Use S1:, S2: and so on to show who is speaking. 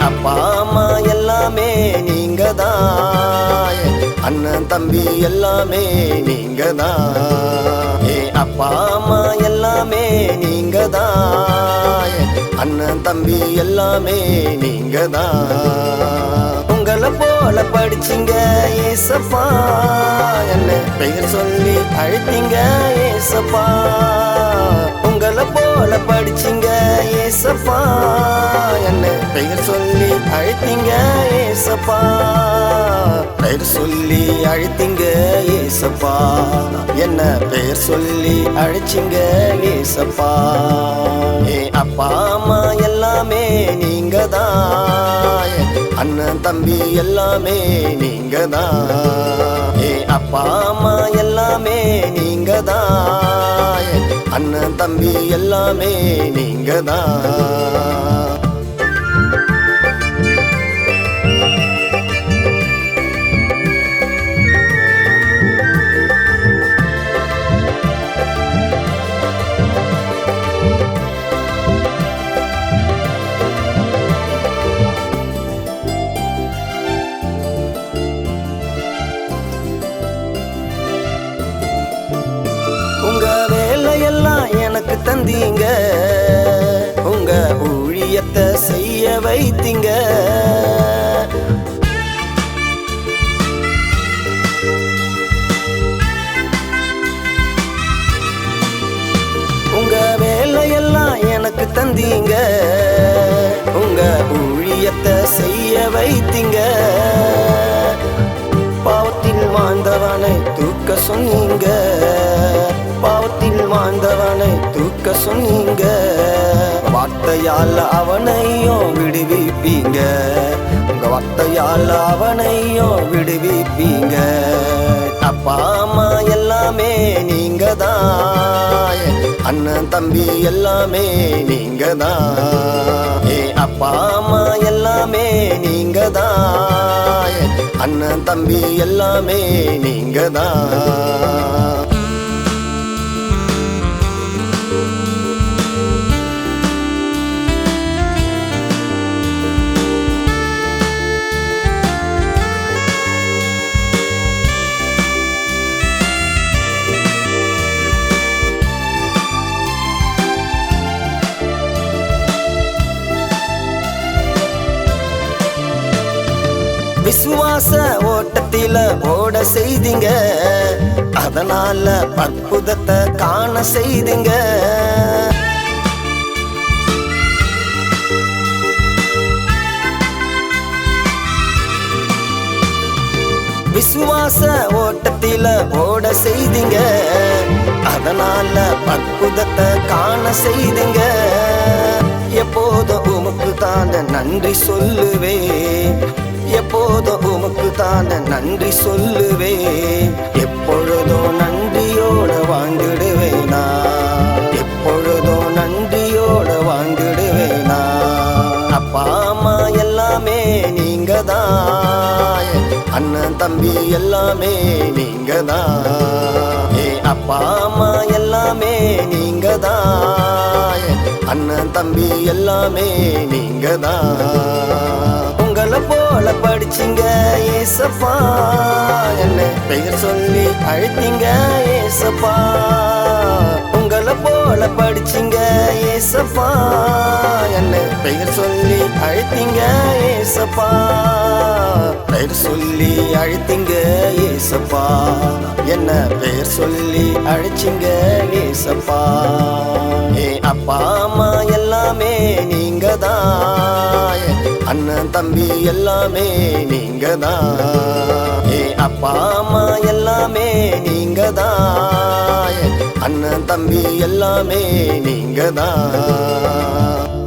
S1: அப்பா அம்மா எல்லாமே நீங்க தான் அண்ணன் தம்பி எல்லாமே நீங்க தான் ஏ அப்பா அம்மா எல்லாமே நீங்க தான் அண்ணன் தம்பி எல்லாமே நீங்க தான் உங்களை போல படிச்சிங்க ஏசப்பா. என்ன பெயர் சொல்லி அழைத்தீங்க ஏசப்பா. உங்களை போல படிச்சிங்க ஏசப்பா. பெயர் சொல்லி அழைத்தீங்க ஏசப்பா. பெயர் சொல்லி அழைத்தீங்க ஏசப்பா. என்ன பெயர் சொல்லி அழைச்சிங்க ஏசப்பா. ஏ அப்பா அம்மா எல்லாமே நீங்க தான் அண்ணன் தம்பி எல்லாமே நீங்க தான் ஏ அப்பா அம்மா எல்லாமே நீங்க தான் அண்ணன் தம்பி எல்லாமே நீங்க தான் எனக்கு உங்க ஊழியத்தை செய்ய வைத்தீங்க. உங்க வேலையெல்லாம் எனக்கு தந்தீங்க. உங்க ஊழியத்தை செய்ய வைத்தீங்க. பாவத்தில் வாழ்ந்தவனை தூக்க சொன்னீங்க. வாழ்ந்தவனை தூக்க சொன்னீங்க. வார்த்தையால் அவனையும் விடுவிப்பீங்க. உங்க வார்த்தையால் அவனையும் விடுவிப்பீங்க. அப்பாமா எல்லாமே நீங்க தான் அண்ணன் தம்பி எல்லாமே நீங்க தான் ஏ அப்பா அம்மா எல்லாமே நீங்க தான் அண்ணன் தம்பி எல்லாமே நீங்க தான் ஆச ஓட்டத்தில ஓட செய்தீங்க. அதனால அற்புதத்தை காண செய்தீங்க. விசுவாச ஓட்டத்தில ஓட செய்தீங்க. அதனால அற்புதத்தை காண செய்தீங்க. எப்போதும் உமக்கு தான் நன்றி சொல்லுவே எப்போதும் உமக்கு தான் நன்றி சொல்லுவேன். எப்பொழுதும் நன்றியோட வாழ்ந்துடுவேனா. எப்பொழுதும் நன்றியோட வாழ்ந்துடுவேனா. அப்பா அம்மா எல்லாமே நீங்க தான் அண்ணன் தம்பி எல்லாமே நீங்க தான் ஏ அப்பா அம்மா எல்லாமே நீங்க தான் அண்ணன் தம்பி எல்லாமே நீங்க தான் போல படிச்சிங்க ஏசப்பா. என்ன பெயர் சொல்லி அழைத்தீங்க ஏசப்பா. உங்களை போல படிச்சிங்க ஏசப்பா. என்ன பெயர் சொல்லி அழைத்தீங்க ஏசப்பா. பெயர் சொல்லி அழைத்தீங்க ஏசப்பா. என்ன பெயர் சொல்லி அழைச்சிங்க ஏசப்பா. ஏ அப்பா அம்மா எல்லாமே நீ தம்பி எல்லாமே நீங்க தான் ஏ அப்பா அம்மா எல்லாமே நீங்க தான் அண்ணன் தம்பி எல்லாமே நீங்க தான்